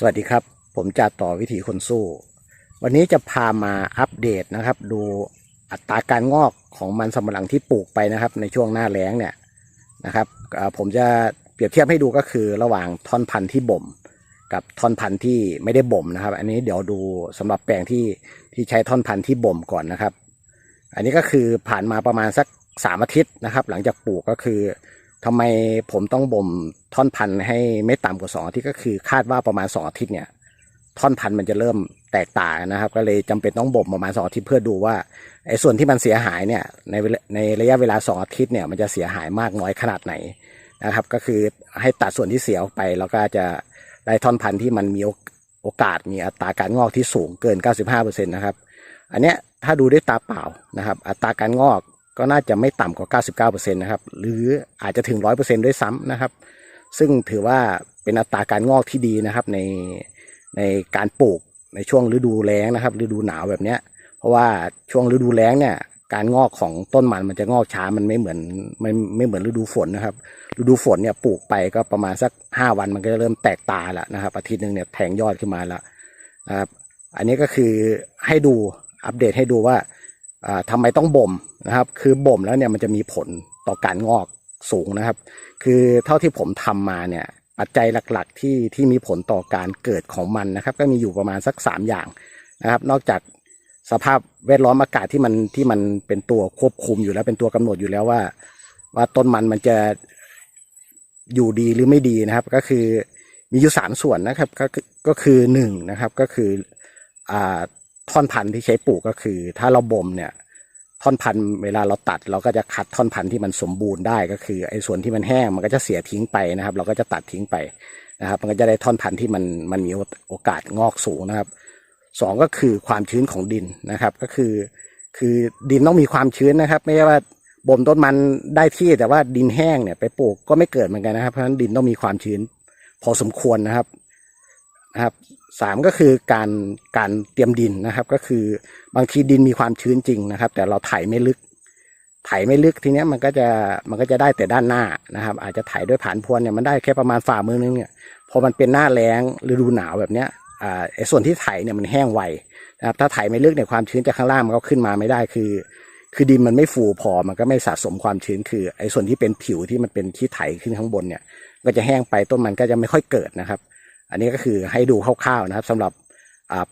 สวัสดีครับ ผมจ่าต่อวิถีคนสู้ วันนี้จะพามาอัปเดตนะครับ ดูอัตราการงอกของมันสำปะหลังที่ปลูกไปนะครับ ในช่วงหน้าแล้งเนี่ยนะครับผมจะเปรียบเทียบให้ดูก็คือระหว่างท่อนพันธุ์ที่บ่ม กับท่อนพันธุ์ที่ไม่ได้บ่มนะครับ อันนี้เดี๋ยวดูสำหรับแปลงที่ที่ใช้ท่อนพันธุ์ที่บ่มก่อนนะครับ อันนี้ก็คือผ่านมาประมาณสักสามอาทิตย์นะครับ หลังจากปลูกก็คือ ทำไมผมต้องบ่มท่อนพันธุ์ให้ไม่ต่ำกว่าสองอาทิตย์ก็คือ คาดว่าประมาณสองอาทิตย์เนี่ย ท่อนพันธุ์มันจะเริ่มแตกต่างนะครับ ก็เลยจำเป็นต้องบ่มประมาณสองอาทิตย์เพื่อดูว่าไอ้ส่วนที่มันเสียหายเนี่ยในในระยะเวลาสองอาทิตย์เนี่ยมันจะเสียหายมากน้อยขนาดไหนนะครับ ก็คือให้ตัดส่วนที่เสียออกไปแล้วก็จะได้ท่อนพันธุ์ที่มันมีโอโอกาสมีอัตราการงอกที่สูงเกิน 95%นะครับ อันเนี้ยถ้าดูด้วยตาเปล่านะครับ อัตราการงอก ก็น่าจะไม่ต่ำกว่า 99%นะครับ หรืออาจจะถึง 100%ด้วยซ้ำนะครับ ซึ่งถือว่าเป็นอัตราการงอกที่ดีนะครับในในการปลูกในช่วงฤดูแล้งนะครับ ฤดูหนาวแบบเนี้ย เพราะว่าช่วงฤดูแล้งเนี่ยการงอกของต้นมันมันจะงอกช้ามันไม่เหมือนไม่ไม่เหมือนฤดูฝนนะครับ ฤดูฝนเนี่ยปลูกไปก็ประมาณสักห้าวันมันก็จะเริ่มแตกตาแล้วนะครับอาทิตย์หนึ่งเนี่ยแทงยอดขึ้นมาแล้วนะครับ อันนี้ก็คือให้ดูอัปเดตให้ดูว่า ทำไมต้องบ่มนะครับ คือบ่มแล้วเนี่ยมันจะมีผลต่อการงอกสูงนะครับ คือเท่าที่ผมทำมาเนี่ยปัจจัยหลักๆที่ที่มีผลต่อการเกิดของมันนะครับ ก็มีอยู่ประมาณสักสามอย่างนะครับ นอกจากสภาพแวดล้อมอากาศที่มันที่มันเป็นตัวควบคุมอยู่แล้วเป็นตัวกำหนดอยู่แล้วว่า ว่าต้นมันมันจะอยู่ดีหรือไม่ดีนะครับ ก็คือมีอยู่สามส่วนนะครับ ก็ก็คือหนึ่งนะครับ ก็คืออ่า ท่อนพันธุ์ที่ใช้ปลูกก็คือ ถ้าเราบ่มเนี่ย ท่อนพันธุ์เวลาเราตัด เราก็จะคัดท่อนพันธุ์ที่มันสมบูรณ์ได้ก็คือไอ้ส่วนที่มันแห้งมันก็จะเสียทิ้งไปนะครับ เราก็จะตัดทิ้งไปนะครับ มันก็จะได้ท่อนพันธุ์ที่มันมันมีโอกาสงอกสูงนะครับสองก็คือความชื้นของดินนะครับ ก็คือ คือดินต้องมีความชื้นนะครับ ไม่ใช่ว่าบ่มต้นมันได้ที่แต่ว่าดินแห้งเนี่ยไปปลูกก็ไม่เกิดเหมือนกันนะครับ เพราะฉะนั้นดินต้องมีความชื้น พอสมควรนะครับนะครับ สามก็คือการการเตรียมดินนะครับ ก็คือบางทีดินมีความชื้นจริงนะครับ แต่เราไถไม่ลึก ไถไม่ลึกทีเนี้ยมันก็จะมันก็จะได้แต่ด้านหน้านะครับ อาจจะไถด้วยผ่านพวนเนี่ยมันได้แค่ประมาณฝ่ามือนึงเนี่ยพอมันเป็นหน้าแล้งฤดูหนาวแบบเนี้ยอ่าไอ้ส่วนที่ไถเนี่ยมันแห้งไวนะครับถ้าไถไม่ลึกเนี่ยความชื้นจากข้างล่างมันก็ขึ้นมาไม่ได้คือ คือดินมันไม่ฟูพอมันก็ไม่สะสมความชื้นคือไอ้ส่วนที่เป็นผิวที่มันเป็นขี้ไถขึ้นข้างบนเนี่ย ก็จะแห้งไปต้นมันก็จะไม่ค่อยเกิดนะครับ อันนี้ก็คือให้ดูคร่าวๆนะครับสำหรับ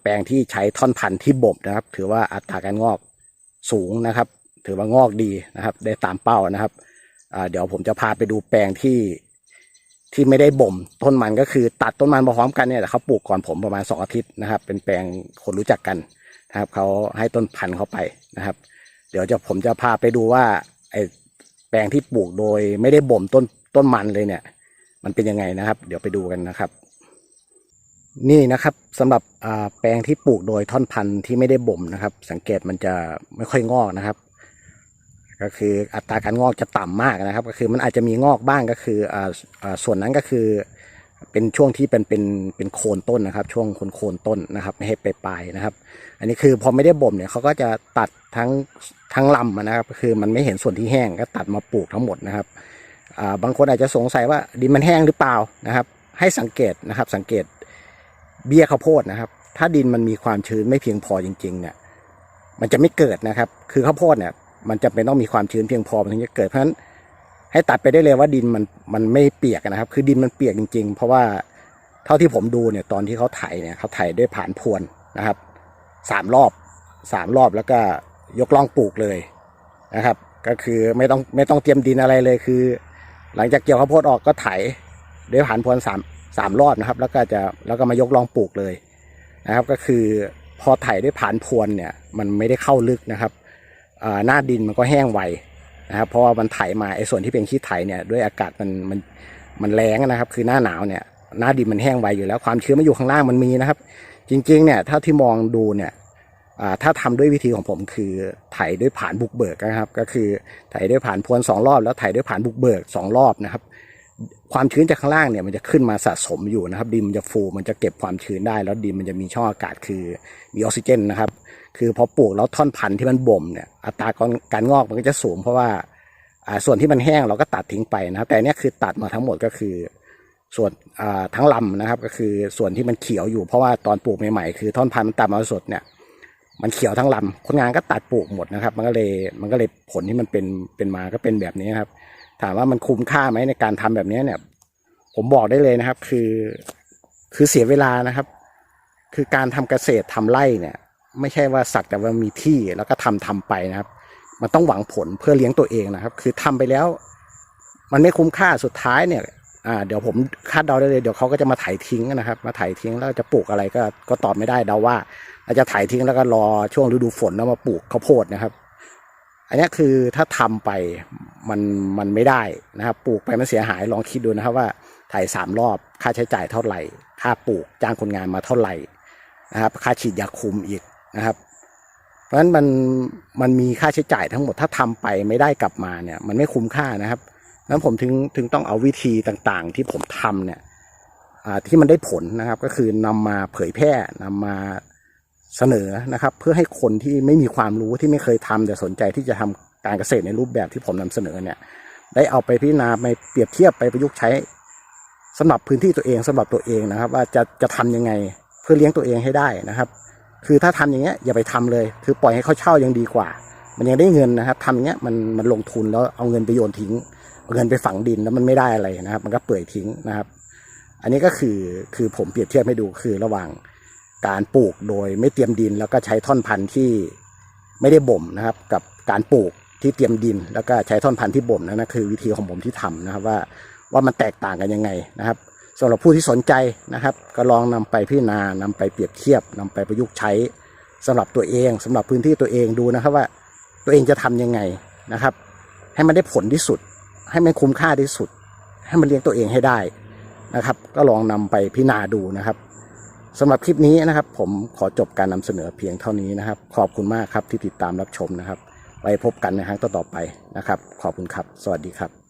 แปลงที่ใช้ท่อนพันธุ์ที่บ่มนะครับ ถือว่าอัตราการงอกสูงนะครับ ถือว่างอกดีนะครับ ได้ตามเป้านะครับเดี๋ยวผมจะพาไปดูแปลงที่ที่ไม่ได้บ่มต้นมันก็คือตัดต้นมันมาพร้อมกันเนี่ยแต่เขาปลูกก่อนผมประมาณสองอาทิตย์นะครับ เป็นแปลงคนรู้จักกันนะครับเขาให้ต้นพันธุ์เขาไปนะครับ เดี๋ยวจะผมจะพาไปดูว่าไอแปลงที่ปลูกโดยไม่ได้บ่มต้นต้นมันเลยเนี่ย มันเป็นยังไงนะครับ เดี๋ยวไปดูกันนะครับ นี่นะครับสำหรับแปลงที่ปลูกโดยท่อนพันธุ์ที่ไม่ได้บ่มนะครับ สังเกตมันจะไม่ค่อยงอกนะครับ ก็คืออัตราการงอกจะต่ำมากนะครับ ก็คือมันอาจจะมีงอกบ้างก็คืออ่าส่วนนั้นก็คือเป็นช่วงที่เป็นเป็นเป็นโคนต้นนะครับ ช่วงโคนโคนต้นนะครับไม่ให้ไปปลายนะครับ อันนี้คือพอไม่ได้บ่มเนี่ยเขาก็จะตัดทั้งทั้งลำนะครับคือมันไม่เห็นส่วนที่แห้งก็ตัดมาปลูกทั้งหมดนะครับบางคนอาจจะสงสัยว่าดินมันแห้งหรือเปล่านะครับ ให้สังเกตนะครับสังเกต เบี้ยข้าวโพดนะครับ ถ้าดินมันมีความชื้นไม่เพียงพอจริง ๆ เนี่ย มันจะไม่เกิดนะครับ คือข้าวโพดเนี่ย มันจะเป็นต้องมีความชื้นเพียงพอมันถึงจะเกิดเพราะฉะนั้นให้ตัดไปได้เลยว่าดินมันมันไม่เปียกนะครับ คือดินมันเปียกจริง ๆ เพราะว่าเท่าที่ผมดูเนี่ยตอนที่เขาไถเนี่ยเขาไถด้วยผ่านพรวนนะครับสามรอบสามรอบแล้วก็ยกล่องปลูกเลยนะครับ ก็คือไม่ต้องไม่ต้องเตรียมดินอะไรเลยคือ หลังจากเกี่ยวข้าวโพดออกก็ไถด้วยผ่านพรวนสาม สามรอบนะครับ แล้วก็จะแล้วก็มายกลองปลูกเลยนะครับ ก็คือพอไถด้วยผานพรวนเนี่ย มันไม่ได้เข้าลึกนะครับหน้าดินมันก็แห้งไวนะครับ เพราะว่ามันไถมาไอ้ส่วนที่เป็นขี้ไถเนี่ยด้วยอากาศมันมันมันแรงนะครับ คือหน้าหนาวเนี่ยหน้าดินมันแห้งไวอยู่แล้วความชื้นมันอยู่ข้างล่างมันมีนะครับ จริงๆเนี่ยถ้าที่มองดูเนี่ยถ้าทำด้วยวิธีของผมคือไถด้วยผ่านบุกเบิกนะครับ ก็คือไถด้วยผ่านพรวนสองรอบ แล้วไถด้วยผ่านบุกเบิกสองรอบนะครับ ความชื้นจากข้างล่างเนี่ยมันจะขึ้นมาสะสมอยู่นะครับ ดินมันจะฟูมันจะเก็บความชื้นได้ แล้วดินมันจะมีช่องอากาศคือมีออกซิเจนนะครับ คือพอปลูกแล้วท่อนพันธุ์ที่มันบ่มเนี่ยอัตราการงอกมันก็จะสูง เพราะว่าส่วนที่มันแห้งเราก็ตัดทิ้งไปนะครับ แต่เนี้ยคือตัดมาทั้งหมดก็คือ ส่วนทั้งลำนะครับ ก็คือส่วนที่มันเขียวอยู่เพราะว่าตอนปลูกใหม่ๆคือท่อนพันธุ์มันต่ำมาสดเนี่ยมันเขียวทั้งลำคนงานก็ตัดปลูกหมดนะครับ มันก็เลยมันก็เลยผลที่มันเป็นเป็นมาก็เป็นแบบนี้ครับ ถามว่ามันคุ้มค่าไหมในการทำแบบนี้เนี่ย ผมบอกได้เลยนะครับ คือคือเสียเวลานะครับ คือการทำเกษตรทำไร่เนี่ย ไม่ใช่ว่าสักแต่ว่ามีที่แล้วก็ทำทำไปนะครับ มันต้องหวังผลเพื่อเลี้ยงตัวเองนะครับ คือทำไปแล้ว มันไม่คุ้มค่าสุดท้ายเนี่ยอ่าเดี๋ยวผมคาดเดาได้เลยเดี๋ยวเขาก็จะมาไถทิ้งนะครับ มาไถทิ้งแล้วจะปลูกอะไรก็ก็ตอบไม่ได้เดาว่าอาจจะไถทิ้งแล้วก็รอช่วงฤดูฝนแล้วมาปลูกข้าวโพดนะครับ อันนี้คือถ้าทำไปมันมันไม่ได้นะครับ ปลูกไปมันเสียหายลองคิดดูนะครับว่าไถสามรอบค่าใช้จ่ายเท่าไหร่ ค่าปลูกจ้างคนงานมาเท่าไหร่นะครับ ค่าฉีดยาคุมอีกนะครับ เพราะฉะนั้นมันมันมีค่าใช้จ่ายทั้งหมดถ้าทำไปไม่ได้กลับมาเนี่ย มันไม่คุ้มค่านะครับนั้นผมถึงถึงต้องเอาวิธีต่างๆ ที่ผมทำเนี่ยที่มันได้ผลนะครับ ก็คือนำมาเผยแพร่นำมา เสนอนะครับ เพื่อให้คนที่ไม่มีความรู้ที่ไม่เคยทำแต่สนใจที่จะทำการเกษตรในรูปแบบที่ผมนำเสนอเนี่ย ได้เอาไปพิจารณาไปเปรียบเทียบไปประยุกต์ใช้สำหรับพื้นที่ตัวเองสำหรับตัวเองนะครับ ว่าจะจะทำยังไงเพื่อเลี้ยงตัวเองให้ได้นะครับ คือถ้าทำอย่างเงี้ยอย่าไปทำเลย คือปล่อยให้เขาเช่ายังดีกว่า มันยังได้เงินนะครับทำอย่างเงี้ยมันมันลงทุนแล้วเอาเงินไปโยนทิ้งเอาเงินไปฝังดินแล้วมันไม่ได้อะไรนะครับ มันก็เปื่อยทิ้งนะครับ อันนี้ก็คือคือผมเปรียบเทียบให้ดูคือระหว่าง การปลูกโดยไม่เตรียมดิน แล้วก็ใช้ท่อนพันธุ์ที่ไม่ได้บ่มนะครับ กับการปลูกที่เตรียมดิน แล้วก็ใช้ท่อนพันธุ์ที่บ่มนั่นนะคือวิธีของผมที่ทำนะครับว่าว่ามันแตกต่างกันยังไงนะครับสำหรับผู้ที่สนใจนะครับ ก็ลองนำไปพิจารณานำไปเปรียบเทียบนำไปประยุกต์ใช้สำหรับตัวเองสำหรับพื้นที่ตัวเองดูนะครับว่าตัวเองจะทำยังไงนะครับ ให้มันได้ผลที่สุด ให้มันคุ้มค่าที่สุด ให้มันเลี้ยงตัวเองให้ได้นะครับ ก็ลองนำไปพิจารณาดูนะครับ สำหรับคลิปนี้นะครับ ผมขอจบการนำเสนอเพียงเท่านี้นะครับ ขอบคุณมากครับที่ติดตามรับชมนะครับ ไว้พบกันในครั้งต่อๆไปนะครับ ขอบคุณครับ สวัสดีครับ